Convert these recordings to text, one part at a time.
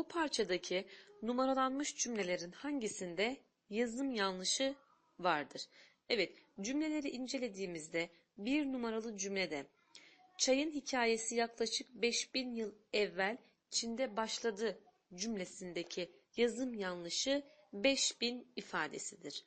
Bu parçadaki numaralanmış cümlelerin hangisinde yazım yanlışı vardır? Evet, cümleleri incelediğimizde bir numaralı cümlede çayın hikayesi yaklaşık 5000 yıl evvel Çin'de başladı cümlesindeki yazım yanlışı 5000 ifadesidir.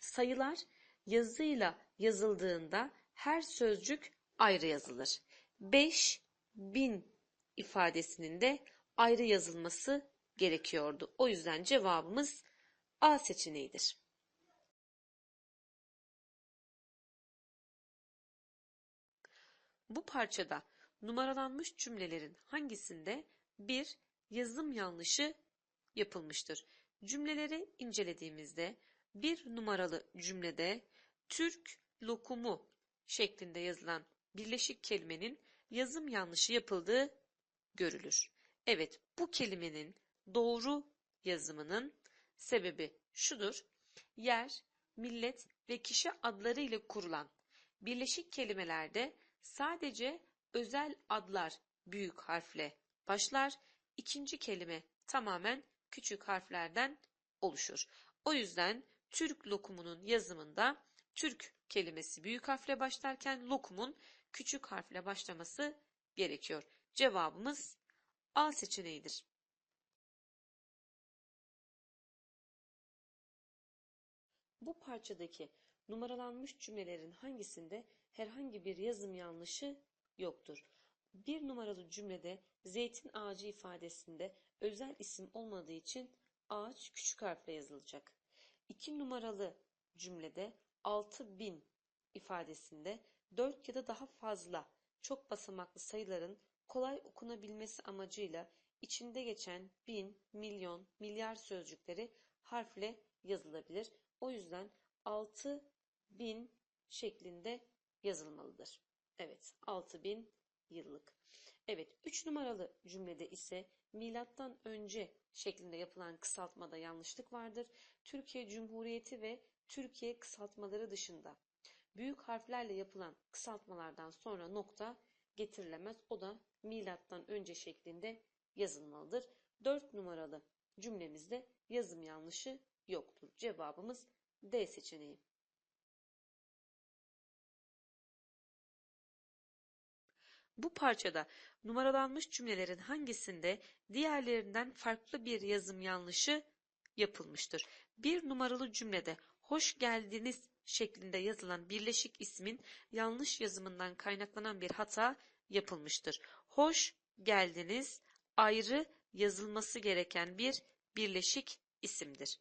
Sayılar yazıyla yazıldığında her sözcük ayrı yazılır. 5000 ifadesinin de ayrı yazılması gerekiyordu. O yüzden cevabımız A seçeneğidir. Bu parçada numaralanmış cümlelerin hangisinde bir yazım yanlışı yapılmıştır? Cümleleri incelediğimizde bir numaralı cümlede Türk lokumu şeklinde yazılan birleşik kelimenin yazım yanlışı yapıldığı görülür. Evet, bu kelimenin doğru yazımının sebebi şudur. Yer, millet ve kişi adları ile kurulan birleşik kelimelerde sadece özel adlar büyük harfle başlar. İkinci kelime tamamen küçük harflerden oluşur. O yüzden Türk lokumunun yazımında Türk kelimesi büyük harfle başlarken lokumun küçük harfle başlaması gerekiyor. Cevabımız A seçeneğidir. Bu parçadaki numaralanmış cümlelerin hangisinde herhangi bir yazım yanlışı yoktur? Bir numaralı cümlede zeytin ağacı ifadesinde özel isim olmadığı için ağaç küçük harfle yazılacak. İki numaralı cümlede 6000 ifadesinde 4 ya da daha fazla çok basamaklı sayıların kolay okunabilmesi amacıyla içinde geçen bin, milyon, milyar sözcükleri harfle yazılabilir. O yüzden 6000 şeklinde yazılmalıdır. Evet, 6000 yıllık. Evet, 3 numaralı cümlede ise milattan önce şeklinde yapılan kısaltmada yanlışlık vardır. Türkiye Cumhuriyeti ve Türkiye kısaltmaları dışında büyük harflerle yapılan kısaltmalardan sonra nokta getirilemez. O da milattan önce şeklinde yazılmalıdır. 4 numaralı cümlemizde yazım yanlışı yoktur. Cevabımız D seçeneği. Bu parçada numaralanmış cümlelerin hangisinde diğerlerinden farklı bir yazım yanlışı yapılmıştır? Bir numaralı cümlede hoş geldiniz şeklinde yazılan birleşik ismin yanlış yazımından kaynaklanan bir hata yapılmıştır. Hoş geldiniz ayrı yazılması gereken bir birleşik isimdir.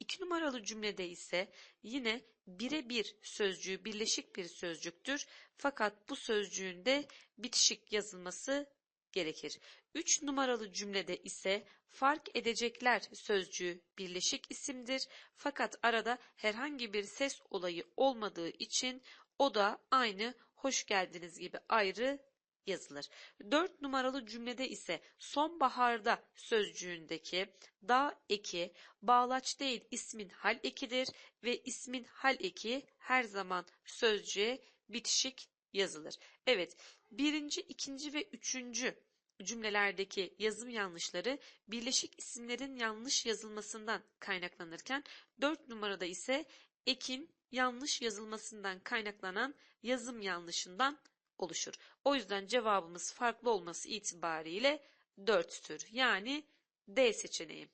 İki numaralı cümlede ise yine birebir sözcüğü birleşik bir sözcüktür. Fakat bu sözcüğün de bitişik yazılması gerekir. Üç numaralı cümlede ise fark edecekler sözcüğü birleşik isimdir. Fakat arada herhangi bir ses olayı olmadığı için o da aynı hoş geldiniz gibi ayrı yazılır. Dört numaralı cümlede ise sonbaharda sözcüğündeki da eki bağlaç değil ismin hal ekidir ve ismin hal eki her zaman sözcüğe bitişik yazılır. Evet birinci, ikinci ve üçüncü cümlelerdeki yazım yanlışları birleşik isimlerin yanlış yazılmasından kaynaklanırken dört numarada ise ekin yanlış yazılmasından kaynaklanan yazım yanlışından oluşur. O yüzden cevabımız farklı olması itibariyle 4'tür. Yani D seçeneği.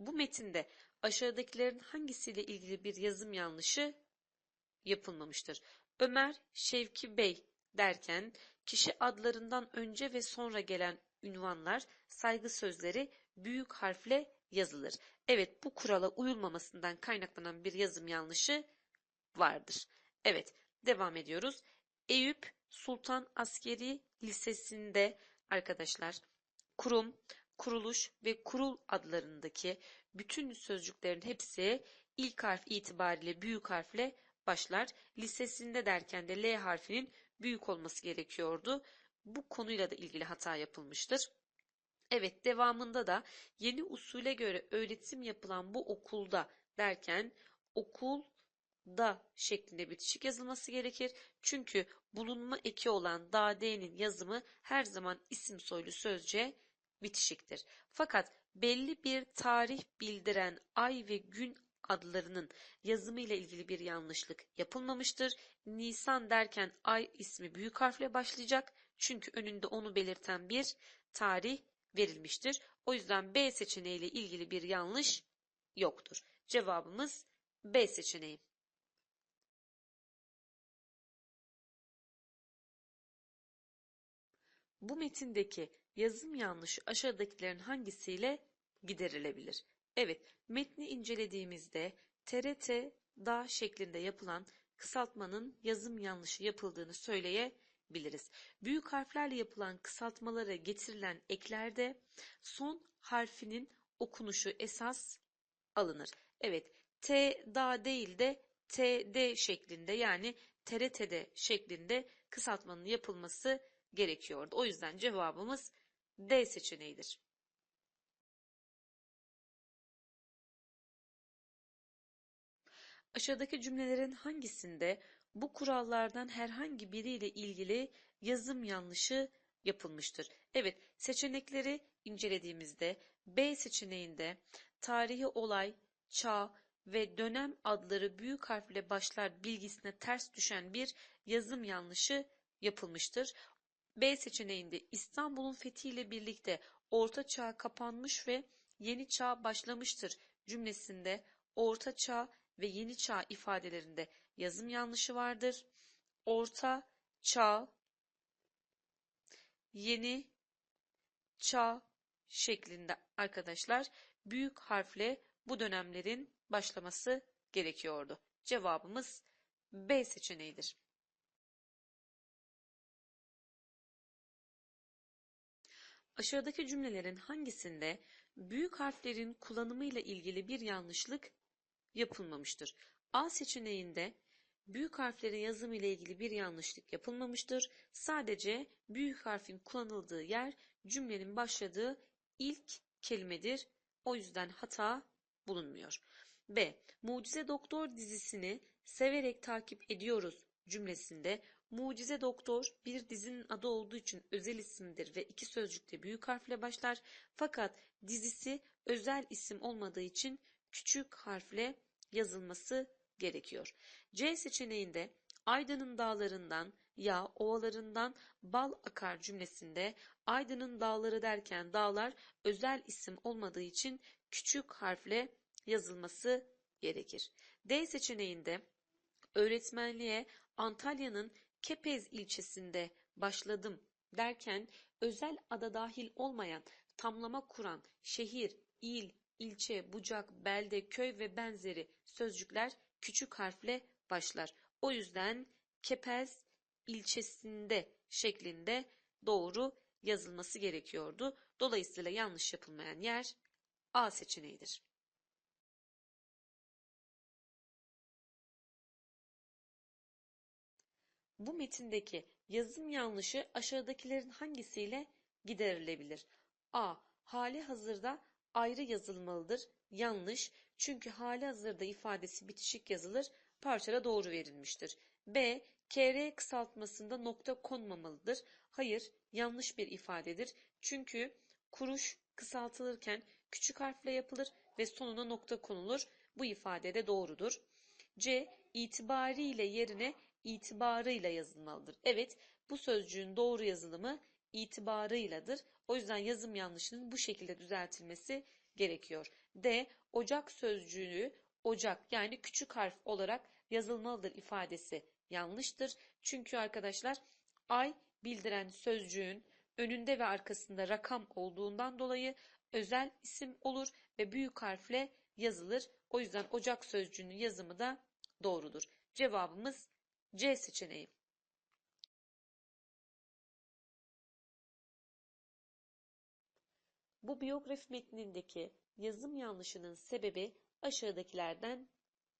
Bu metinde aşağıdakilerin hangisiyle ilgili bir yazım yanlışı yapılmamıştır? Ömer Şevki Bey derken kişi adlarından önce ve sonra gelen ünvanlar, saygı sözleri büyük harfle yazılır. Evet bu kurala uyulmamasından kaynaklanan bir yazım yanlışı vardır. Evet devam ediyoruz. Eyüp Sultan Askeri Lisesi'nde arkadaşlar kurum, kuruluş ve kurul adlarındaki bütün sözcüklerin hepsi ilk harf itibariyle büyük harfle başlar. Lisesinde derken de L harfinin büyük olması gerekiyordu. Bu konuyla da ilgili hata yapılmıştır. Evet devamında da yeni usule göre öğretim yapılan bu okulda derken okul da şeklinde bitişik yazılması gerekir. Çünkü bulunma eki olan da d'nin yazımı her zaman isim soylu sözce bitişiktir. Fakat belli bir tarih bildiren ay ve gün adlarının yazımı ile ilgili bir yanlışlık yapılmamıştır. Nisan derken ay ismi büyük harfle başlayacak. Çünkü önünde onu belirten bir tarih verilmiştir. O yüzden B seçeneği ile ilgili bir yanlış yoktur. Cevabımız B seçeneği. Bu metindeki yazım yanlışı aşağıdakilerin hangisiyle giderilebilir? Evet, metni incelediğimizde TRT da şeklinde yapılan kısaltmanın yazım yanlışı yapıldığını söyleyebiliriz. Büyük harflerle yapılan kısaltmalara getirilen eklerde son harfinin okunuşu esas alınır. Evet, T da değil de TD şeklinde yani TRT'de şeklinde kısaltmanın yapılması gerekiyordu. O yüzden cevabımız D seçeneğidir. Aşağıdaki cümlelerin hangisinde bu kurallardan herhangi biriyle ilgili yazım yanlışı yapılmıştır? Evet, seçenekleri incelediğimizde B seçeneğinde tarihi olay, çağ ve dönem adları büyük harfle başlar bilgisine ters düşen bir yazım yanlışı yapılmıştır. B seçeneğinde İstanbul'un fethiyle birlikte Orta Çağ kapanmış ve Yeni Çağ başlamıştır cümlesinde Orta Çağ ve Yeni Çağ ifadelerinde yazım yanlışı vardır. Orta Çağ, Yeni Çağ şeklinde arkadaşlar büyük harfle bu dönemlerin başlaması gerekiyordu. Cevabımız B seçeneğidir. Aşağıdaki cümlelerin hangisinde büyük harflerin kullanımıyla ilgili bir yanlışlık yapılmamıştır? A seçeneğinde büyük harflerin yazımı ile ilgili bir yanlışlık yapılmamıştır. Sadece büyük harfin kullanıldığı yer cümlenin başladığı ilk kelimedir. O yüzden hata bulunmuyor. B. Mucize Doktor dizisini severek takip ediyoruz cümlesinde Mucize Doktor bir dizinin adı olduğu için özel isimdir ve iki sözcükte büyük harfle başlar. Fakat dizisi özel isim olmadığı için küçük harfle yazılması gerekiyor. C seçeneğinde Aydın'ın dağlarından ya ovalarından bal akar cümlesinde Aydın'ın dağları derken dağlar özel isim olmadığı için küçük harfle yazılması gerekir. D seçeneğinde öğretmenliğe Antalya'nın Kepez ilçesinde başladım derken özel ada dahil olmayan tamlama kuran şehir, il, ilçe, bucak, belde, köy ve benzeri sözcükler küçük harfle başlar. O yüzden Kepez ilçesinde şeklinde doğru yazılması gerekiyordu. Dolayısıyla yanlış yapılmayan yer A seçeneğidir. Bu metindeki yazım yanlışı aşağıdakilerin hangisiyle giderilebilir? A. Hali hazırda ayrı yazılmalıdır. Yanlış. Çünkü hali hazırda ifadesi bitişik yazılır. Parçada doğru verilmiştir. B. KR kısaltmasında nokta konmamalıdır. Hayır, yanlış bir ifadedir. Çünkü kuruş kısaltılırken küçük harfle yapılır ve sonuna nokta konulur. Bu ifade de doğrudur. C. itibariyle yerine itibarıyla yazılmalıdır. Evet, bu sözcüğün doğru yazılımı itibarıyladır. O yüzden yazım yanlışının bu şekilde düzeltilmesi gerekiyor. D. Ocak sözcüğü ocak yani küçük harf olarak yazılmalıdır ifadesi yanlıştır. Çünkü arkadaşlar ay bildiren sözcüğün önünde ve arkasında rakam olduğundan dolayı özel isim olur ve büyük harfle yazılır. O yüzden ocak sözcüğünün yazımı da doğrudur. Cevabımız C seçeneği. Bu biyografi metnindeki yazım yanlışının sebebi aşağıdakilerden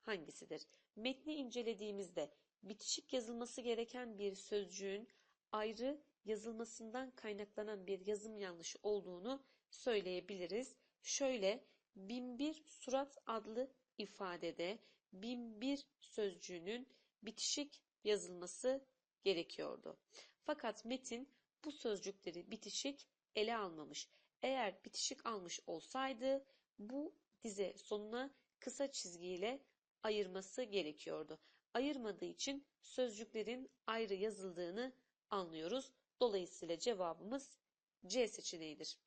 hangisidir? Metni incelediğimizde bitişik yazılması gereken bir sözcüğün ayrı yazılmasından kaynaklanan bir yazım yanlışı olduğunu söyleyebiliriz. Şöyle binbir surat adlı ifadede binbir sözcüğünün bitişik yazılması gerekiyordu. Fakat metin bu sözcükleri bitişik ele almamış. Eğer bitişik almış olsaydı bu dize sonuna kısa çizgiyle ayırması gerekiyordu. Ayırmadığı için sözcüklerin ayrı yazıldığını anlıyoruz. Dolayısıyla cevabımız C seçeneğidir.